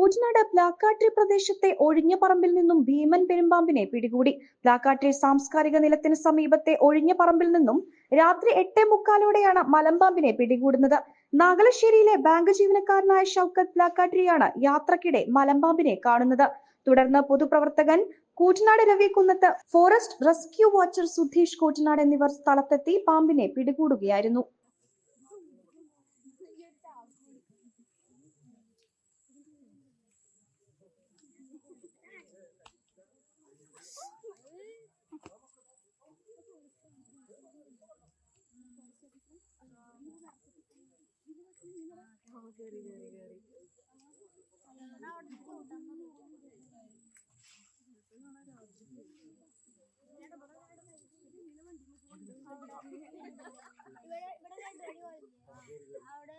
കൂറ്റനാട് പ്ലാക്കാട്രി പ്രദേശത്തെ ഒഴിഞ്ഞ പറമ്പിൽ നിന്നും ഭീമൻ പെരുമ്പാമ്പിനെ പിടികൂടി. പ്ലാക്കാട്രി സാംസ്കാരിക നിലത്തിന് സമീപത്തെ ഒഴിഞ്ഞ പറമ്പിൽ നിന്നും രാത്രി എട്ടേ മുക്കാലോടെയാണ് മലമ്പാമ്പിനെ പിടികൂടുന്നത്. നാഗലശ്ശേരിയിലെ ബാങ്ക് ജീവനക്കാരനായ ഷൗക്കത്ത് പ്ലാക്കാട്രിയാണ് യാത്രക്കിടെ മലമ്പാമ്പിനെ കാണുന്നത്. തുടർന്ന് പൊതുപ്രവർത്തകൻ Koottanad Ravikunnath forest rescue watcher Sudheesh Koottanad എന്നിവർ സ്ഥലത്തെത്തി പാമ്പിനെ പിടികൂടുകയായിരുന്നു. രണ്ട് അടി പോയില്ലേ? അവിടെ